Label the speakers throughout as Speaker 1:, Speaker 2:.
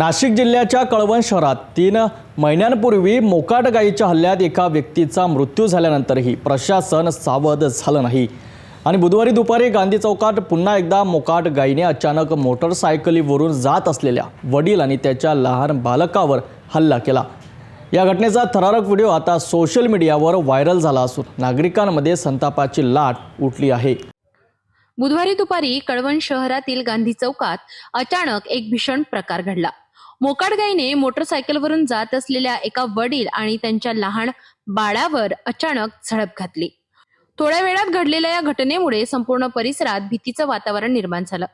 Speaker 1: नाशिक जिल्ह्याच्या कळवण शहरात तीन महिन्यांपूर्वी मोकाट गायीच्या हल्ल्यात एका व्यक्तीचा मृत्यू झाल्यानंतरही प्रशासन सावध झालं नाही. आणि बुधवारी दुपारी गांधी चौकात पुन्हा एकदा मोकाट गायीने अचानक मोटरसायकलीवरून जात असलेल्या वडील आणि त्याच्या लहान बालकावर हल्ला केला. या घटनेचा थरारक व्हिडिओ आता सोशल मीडियावर व्हायरल झाला असून नागरिकांमध्ये संतापाची लाट उठली आहे.
Speaker 2: बुधवारी दुपारी कळवण शहरातील गांधी चौकात अचानक एक भीषण प्रकार घडला. मोकाडगाईने मोटरसायकलवरून जात असलेल्या एका वडील आणि त्यांच्या लहान बाळावर अचानक झडप घातली. थोड्या वेळात घडलेल्या या घटनेमुळे संपूर्ण परिसरात भीतीचं वातावरण निर्माण झालं.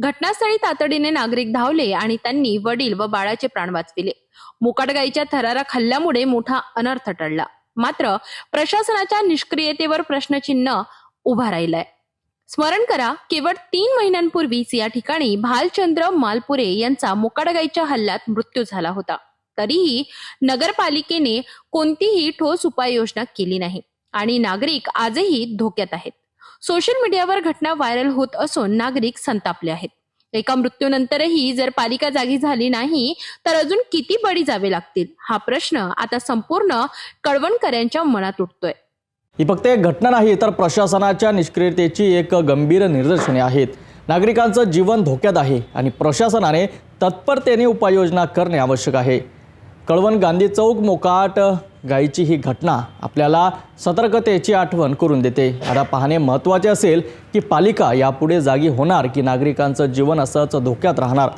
Speaker 2: घटनास्थळी तातडीने नागरिक धावले आणि त्यांनी वडील व बाळाचे प्राण वाचविले. मोकाडगाईच्या थरारा खाल्ल्यामुळे मोठा अनर्थ टळला. मात्र प्रशासनाच्या निष्क्रियतेवर प्रश्नचिन्ह उभा राहिलाय. स्मरण करा केवळ तीन महिन्यांपूर्वीच या ठिकाणी भालचंद्र मालपुरे यांचा मोकाडगाईच्या हल्ल्यात मृत्यू झाला होता. तरीही नगरपालिकेने कोणतीही ठोस उपाययोजना केली नाही आणि नागरिक आजही धोक्यात आहेत. सोशल मीडियावर घटना व्हायरल होत असून नागरिक संतापले आहेत. एका मृत्यूनंतरही जर पालिका जागी झाली नाही तर अजून किती बळी जावे लागतील? हा प्रश्न आता संपूर्ण कळवणकरांच्या मनात उठतोय.
Speaker 1: ही फक्त एक घटना नाही तर प्रशासनाच्या निष्क्रियतेची एक गंभीर निदर्शने आहेत. नागरिकांचं जीवन धोक्यात आहे आणि प्रशासनाने तत्परतेने उपाययोजना करणे आवश्यक आहे. कळवण गांधी चौक मोकाट गायीची ही घटना आपल्याला सतर्कतेची आठवण करून देते. आता पाहणे महत्त्वाचे असेल की पालिका यापुढे जागी होणार की नागरिकांचं जीवन असंच धोक्यात राहणार?